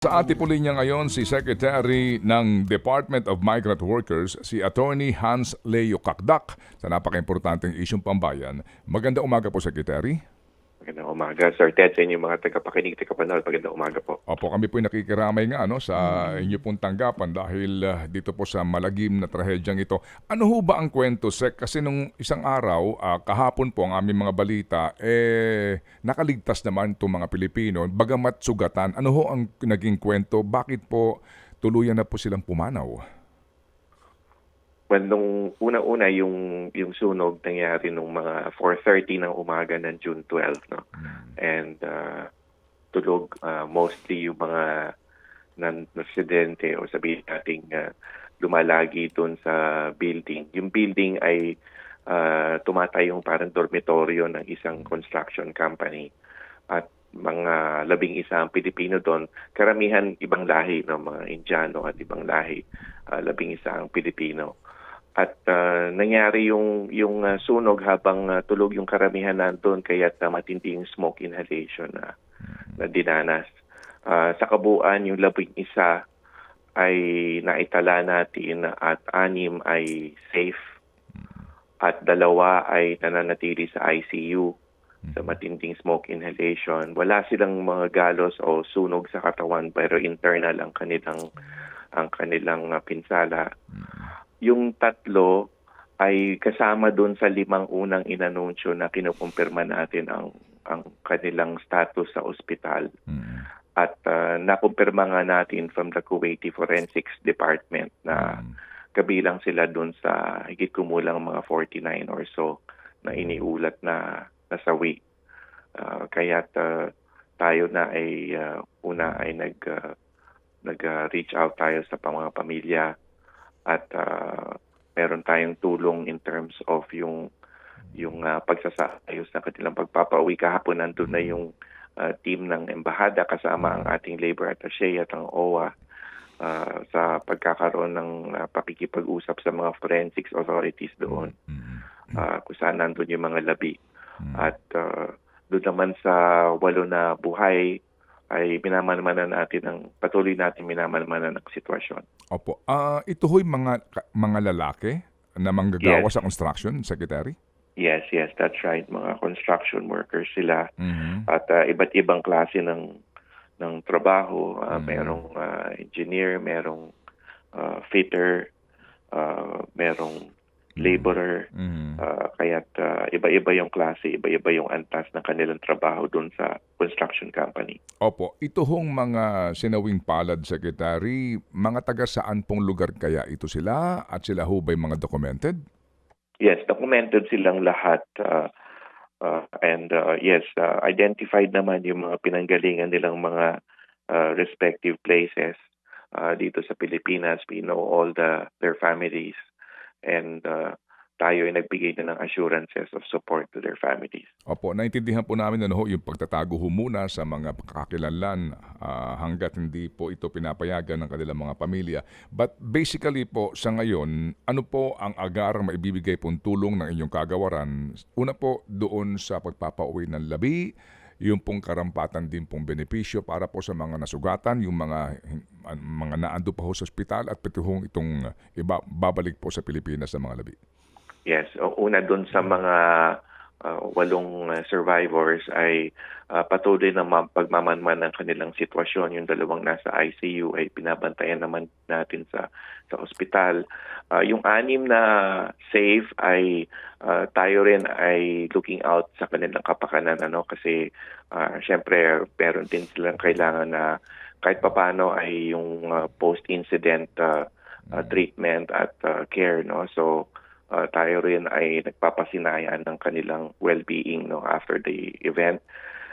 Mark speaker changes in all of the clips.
Speaker 1: Sa ating po linya ngayon si Secretary ng Department of Migrant Workers, si Attorney Hans Leo Kakdak sa napaka-importanteng isyong pambayan. Maganda umaga po, Secretary.
Speaker 2: Magandang umaga, Sir Ted, sa inyong mga tagapakinig, tagapanood. Magandang umaga po.
Speaker 1: Opo, kami po nakikiramay nga ano, sa inyo pong tanggapan dahil ah, dito po sa malagim na trahedyang ito. Ano ho ba ang kwento, Sec? Kasi nung isang araw, ah, kahapon po ang aming mga balita, eh, nakaligtas naman itong mga Pilipino. Bagamat sugatan, ano ho ang naging kwento? Bakit po tuluyan na po silang pumanaw?
Speaker 2: Well, nung una-una yung, yung sunog nangyari nung mga 4.30 ng umaga ng June 12. No? And uh, tulog uh, mostly yung mga non-residente o sabihin natin uh, lumalagi doon sa building. Yung building ay uh, tumatayong parang dormitoryo ng isang construction company. At mga labing isa ang Pilipino doon. Karamihan ibang lahi, no? mga Indiano at ibang lahi. Uh, labing isa ang Pilipino. At uh, nangyari yung yung uh, sunog habang uh, tulog yung karamihan nandoon kaya uh, matindi yung smoke inhalation na, na dinanas. Uh, sa kabuuan, yung labing isa ay naitala natin at anim ay safe at dalawa ay nananatili sa ICU sa matinding smoke inhalation. Wala silang mga galos o sunog sa katawan pero internal ang kanilang ang kanilang pinsala. Yung tatlo ay kasama doon sa limang unang inanunsyo na kinukumpirma natin ang ang kanilang status sa ospital.
Speaker 1: Mm.
Speaker 2: At uh, nakumpirma nga natin from the Kuwaiti Forensics Department na
Speaker 1: Mm.
Speaker 2: kabilang sila doon sa higit kumulang mga 49 or so na iniulat na nasawi. Uh, kaya tayo na ay uh, una ay nag uh, nag-reach out tayo sa mga pamilya at uh, meron tayong tulong in terms of yung yung uh, pagsasayos ng kanilang pagpapauwi. Kahapon nandun na yung uh, team ng embahada kasama ang ating labor attaché at ang OWA uh, sa pagkakaroon ng uh, pakikipag-usap sa mga forensics authorities doon uh, kung saan nandun yung mga labi.
Speaker 1: Mm.
Speaker 2: at uh, doon naman sa walo na buhay ay minamanmanan natin ang patuloy natin minamanmanan ang sitwasyon.
Speaker 1: Opo. Ah, ito ho'y mga mga lalaki na manggagawa
Speaker 2: Yes.
Speaker 1: sa construction, Secretary?
Speaker 2: Yes, yes, that's right. Mga construction workers sila
Speaker 1: Mhm.
Speaker 2: at uh, iba't ibang klase ng ng trabaho. Uh,
Speaker 1: Mhm.
Speaker 2: Merong uh, engineer, merong uh, fitter, uh, merong laborer.
Speaker 1: Mhm.
Speaker 2: Uh, kaya't uh, iba-iba yung klase, iba-iba yung antas ng kanilang trabaho doon sa construction company.
Speaker 1: Opo, ito hong mga sinawing palad, Secretary, mga taga saan pong lugar kaya ito sila at sila ho ba'y mga documented?
Speaker 2: Yes, documented silang lahat. Uh, uh, and uh, yes, uh, identified naman yung mga pinanggalingan nilang mga uh, respective places uh, dito sa Pilipinas. We know all the their families and uh, tayo ay nagbigay na ng assurances of support to their families.
Speaker 1: Opo, naintindihan po namin ano yung pagtatago muna sa mga kakilanlan ah, hanggat hindi po ito pinapayagan ng kanilang mga pamilya. But basically po, sa ngayon, ano po ang agarang maibibigay pong tulong ng inyong kagawaran? Una po, doon sa pagpapauwi ng labi, yung pong karampatan din pong benepisyo para po sa mga nasugatan, yung mga mga naando pa ho sa ospital at pati hong itong iba, babalik po sa Pilipinas sa mga labi.
Speaker 2: Yes, una doon sa mga uh, walong uh, survivors ay uh, patuloy na ma- pagmamanman ng kanilang sitwasyon. Yung dalawang nasa ICU ay binabantayan naman natin sa sa ospital. Uh, yung anim na safe ay uh, tayo rin ay looking out sa kanilang kapakanan ano kasi uh, syempre meron din silang kailangan na kahit papano ay yung uh, post-incident uh, uh, treatment at uh, care no so uh, tayo rin ay nagpapasinayaan ng kanilang well-being no after the event.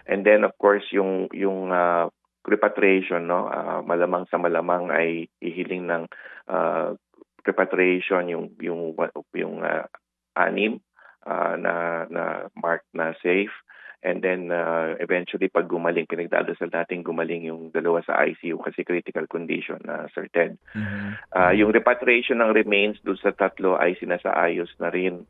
Speaker 2: And then of course yung yung uh, repatriation no uh, malamang sa malamang ay ihiling ng uh, repatriation yung yung yung uh, anim uh, na na marked na safe And then uh, eventually pag gumaling, pinagdadasal natin gumaling yung dalawa sa ICU kasi critical condition na Sir Ted. Uh, yung repatriation ng remains doon sa tatlo ay sinasaayos na rin.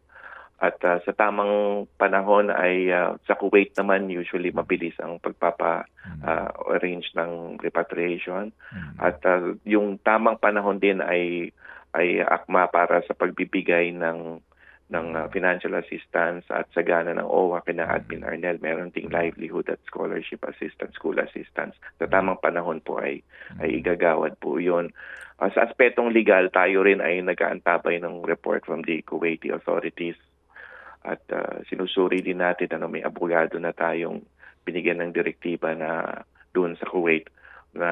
Speaker 2: At ah, sa tamang panahon ay ah, sa Kuwait naman usually mabilis ang pagpapa-arrange ng repatriation.
Speaker 1: Mm.
Speaker 2: At ah, yung tamang panahon din ay ay akma para sa pagbibigay ng ng ah, financial assistance at sagana ng OWA kina Admin Arnel. Meron ding livelihood at scholarship assistance, school assistance. Sa tamang panahon po ay ay igagawad po 'yon. Ah, sa aspetong legal, tayo rin ay nag-aantabay ng report from the Kuwaiti authorities at ah, sinusuri din natin ano may abogado na tayong binigyan ng direktiba na doon sa Kuwait na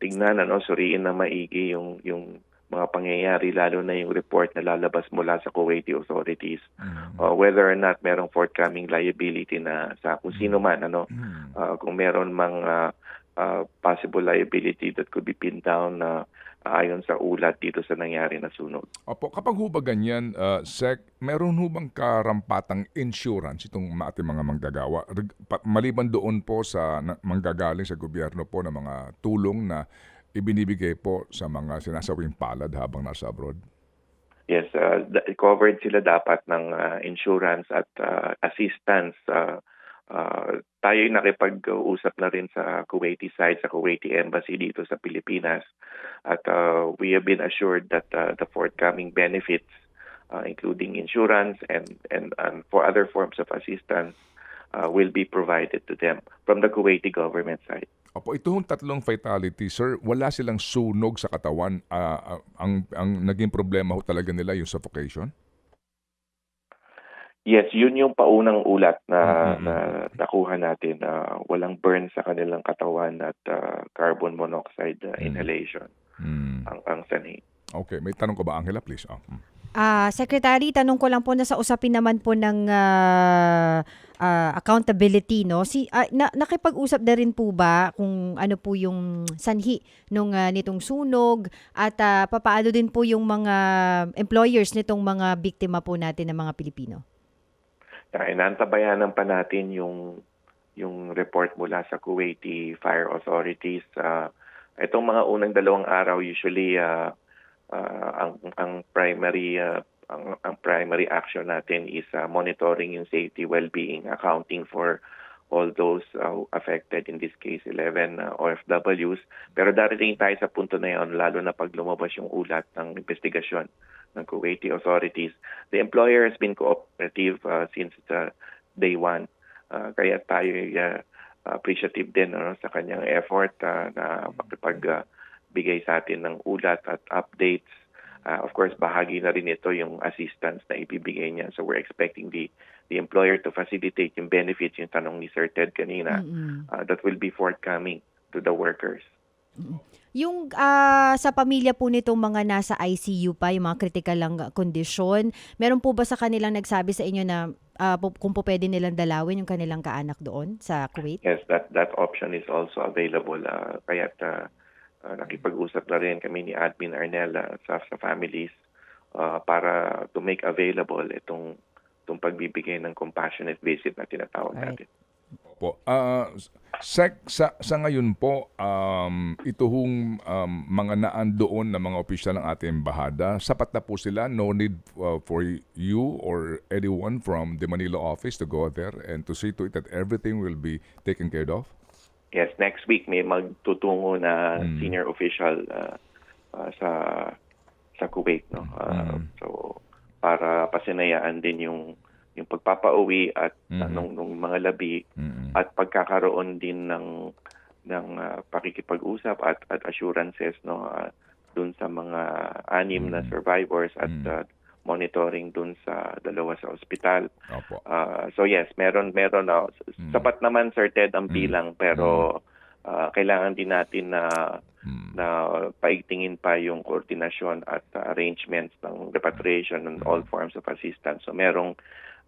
Speaker 2: tingnan ano suriin na maigi yung yung mga pangyayari lalo na yung report na lalabas mula sa Kuwaiti authorities
Speaker 1: Mm.
Speaker 2: uh, whether or not merong forthcoming liability na sa kung sino man ano
Speaker 1: Mm.
Speaker 2: uh, kung meron mang uh, uh, possible liability that could be pinned down na ayon sa ulat dito sa nangyari na sunog.
Speaker 1: Opo, kapag ho ba ganyan, uh, Sec, meron ho bang karampatang insurance itong ating mga manggagawa? Maliban doon po sa manggagaling sa gobyerno po ng mga tulong na ibinibigay po sa mga sinasawing palad habang nasa abroad?
Speaker 2: Yes, uh, covered sila dapat ng uh, insurance at uh, assistance. Uh, uh, tayo nakipag-usap na rin sa Kuwaiti side, sa Kuwaiti Embassy dito sa Pilipinas. At uh, we have been assured that uh, the forthcoming benefits, uh, including insurance and, and, and for other forms of assistance, uh, will be provided to them from the Kuwaiti government side.
Speaker 1: Opo, ito hong tatlong fatality, sir, wala silang sunog sa katawan. Ah, ah, ang, ang naging problema ho talaga nila yung suffocation?
Speaker 2: Yes, yun yung paunang ulat na,
Speaker 1: Mm, mm,
Speaker 2: na nakuha natin na walang burn sa kanilang katawan at uh, carbon monoxide uh, inhalation
Speaker 1: Mm.
Speaker 2: ang ang sanhi.
Speaker 1: Okay, may tanong ko ba, Angela, please? Oh. mm.
Speaker 3: Ah, Secretary, tanong ko lang po na sa usapin naman po ng ah, ah, accountability, no? Si ah, na, nakipag-usap na rin po ba kung ano po yung sanhi nung ah, nitong sunog at ah, papaano din po yung mga employers nitong mga biktima po natin ng mga Pilipino?
Speaker 2: Uh, inantabayanan pa natin yung yung report mula sa Kuwaiti Fire Authorities. Uh, itong mga unang dalawang araw usually uh, uh, ang ang primary uh, ang, ang primary action natin is uh, monitoring yung safety, well-being, accounting for all those uh, affected in this case 11 uh, OFWs. Pero darating tayo sa punto na yon lalo na pag lumabas yung ulat ng investigasyon ng Kuwaiti authorities. The employer has been cooperative uh, since uh, day one. Uh, kaya tayo uh, appreciative din ano, sa kanyang effort uh, na makipagbigay sa atin ng ulat at updates. Uh, of course, bahagi na rin ito yung assistance na ibibigay niya. So we're expecting the the employer to facilitate yung benefits, yung tanong ni Sir Ted kanina,
Speaker 3: Mm-mm.
Speaker 2: uh, that will be forthcoming to the workers.
Speaker 3: Yung ah, sa pamilya po nitong mga nasa ICU pa, yung mga critical lang kondisyon, meron po ba sa kanilang nagsabi sa inyo na po- kung po pwede nilang dalawin yung kanilang kaanak doon sa Kuwait?
Speaker 2: Yes, that that option is also available. Uh, kaya uh, uh, nakipag-usap na rin kami ni Admin Arnel uh, sa, sa families uh, para to make available itong itong pagbibigay ng compassionate visit na tinatawag
Speaker 3: Alright.
Speaker 2: natin.
Speaker 1: Po. Ah, sec, sa, sa ngayon po, um, ito hong um, mga naan doon na mga opisyal ng ating embahada, sapat na po sila, no need uh, for you or anyone from the Manila office to go there and to see to it that everything will be taken care of?
Speaker 2: Yes, next week may magtutungo na
Speaker 1: Mm.
Speaker 2: senior official uh, uh, sa sa Kuwait no. Uh,
Speaker 1: Mm.
Speaker 2: So para pasinayaan din yung yung pagpapauwi at uh,
Speaker 1: Mhm.
Speaker 2: nung, nung mga labi
Speaker 1: Mm-mm.
Speaker 2: at pagkakaroon din ng ng ah, pakikipag-usap at at assurances no uh, dun sa mga anim na
Speaker 1: Mm.
Speaker 2: survivors at
Speaker 1: Mm.
Speaker 2: ah, monitoring dun sa dalawa sa ospital.
Speaker 1: Opo.
Speaker 2: Ah, so yes, meron meron na
Speaker 1: Mm.
Speaker 2: sapat naman Sir Ted ang
Speaker 1: Mm.
Speaker 2: bilang pero ah, kailangan din natin na
Speaker 1: Mm.
Speaker 2: na paigtingin pa yung koordinasyon at ah, arrangements ng repatriation and all forms of assistance. So merong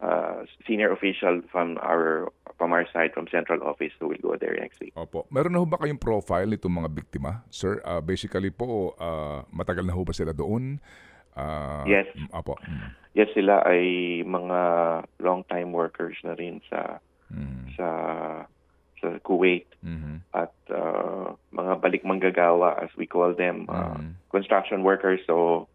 Speaker 2: ah, senior official from our from our side from central office who will go there next week.
Speaker 1: Opo. Meron na ho ba kayong profile nitong mga biktima? Sir, ah, basically po, ah, matagal na ho ba sila doon? Ah,
Speaker 2: Yes.
Speaker 1: mm, Opo. Mm.
Speaker 2: Yes, sila ay mga long-time workers na rin sa
Speaker 1: Mm.
Speaker 2: sa sa Kuwait
Speaker 1: Mhm.
Speaker 2: at ah, mga balik manggagawa as we call them, ah,
Speaker 1: Mhm.
Speaker 2: construction workers so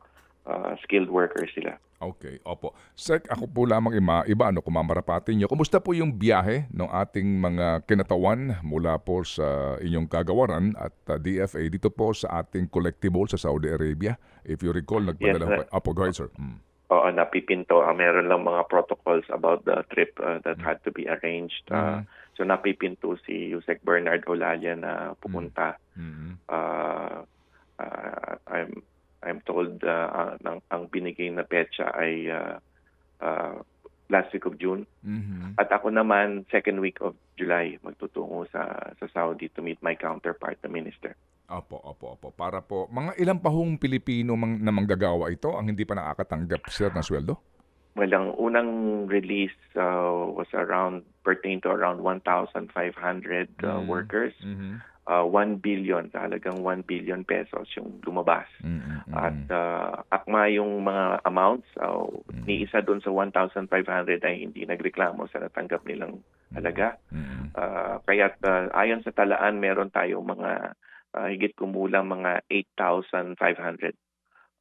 Speaker 2: uh, skilled workers sila.
Speaker 1: Okay, opo. Sec, ako po lamang ima, iba ano kumamarapati nyo. Kumusta po yung biyahe ng ating mga kinatawan mula po sa inyong kagawaran at uh, DFA dito po sa ating collectible sa Saudi Arabia? If you recall, nagpadala
Speaker 2: Yes,
Speaker 1: po. Opo, go ahead, sir. Mm.
Speaker 2: Oo, napipinto. Ah, meron lang mga protocols about the trip uh, that had to be arranged. Uh, So napipinto si Yusek Bernard Olalia na pupunta.
Speaker 1: Mm.
Speaker 2: Uh, uh, I'm I'm told uh, uh, ng, ang binigay na petsa ay uh, uh, last week of June.
Speaker 1: Mhm.
Speaker 2: At ako naman, second week of July, magtutungo sa sa Saudi to meet my counterpart, the minister.
Speaker 1: Opo, opo, opo. Para po, mga ilang pahong Pilipino mang, na manggagawa ito ang hindi pa nakakatanggap, sir, ng sweldo?
Speaker 2: Well, ang unang release uh, was around, pertain to around 1,500 uh,
Speaker 1: Mm.
Speaker 2: workers.
Speaker 1: Mhm.
Speaker 2: Uh, 1 billion, talagang 1 billion pesos yung lumabas.
Speaker 1: Mm, mm, mm.
Speaker 2: At uh, akma yung mga amounts, uh, ni isa doon sa 1,500 ay hindi nagreklamo sa natanggap nilang halaga.
Speaker 1: Mm,
Speaker 2: Uh, kaya uh, ayon sa talaan, meron tayong mga uh, higit kumulang mga 8,500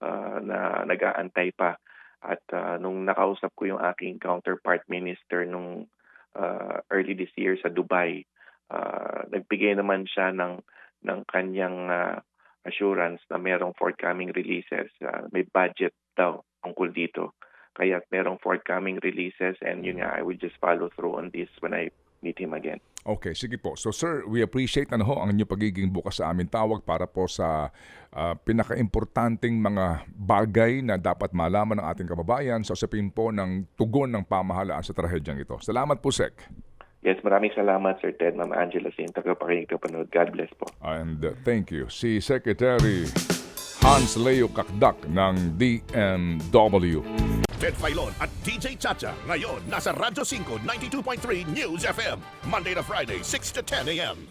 Speaker 2: uh, na nag-aantay pa. At uh, nung nakausap ko yung aking counterpart minister nung uh, early this year sa Dubai, uh, nagbigay naman siya ng ng kanyang uh, assurance na merong forthcoming releases. Uh, may budget daw tungkol dito. Kaya merong forthcoming releases and yun nga, I will just follow through on this when I meet him again.
Speaker 1: Okay, sige po. So sir, we appreciate ano ho ang inyong pagiging bukas sa amin tawag para po sa ah, pinakaimportanteng mga bagay na dapat malaman ng ating kababayan sa usapin po ng tugon ng pamahalaan sa trahedyang ito. Salamat po, Sec.
Speaker 2: Yes, maraming salamat Sir Ted, Ma'am Angela Sin, tagapakinig ka panood. God bless po.
Speaker 1: And uh, thank you. Si Secretary Hans Leo Kakdak ng DMW.
Speaker 4: Ted Filon at DJ Chacha. Ngayon, nasa Radyo 5, 92.3 News FM. Monday to Friday, 6 to 10 a.m.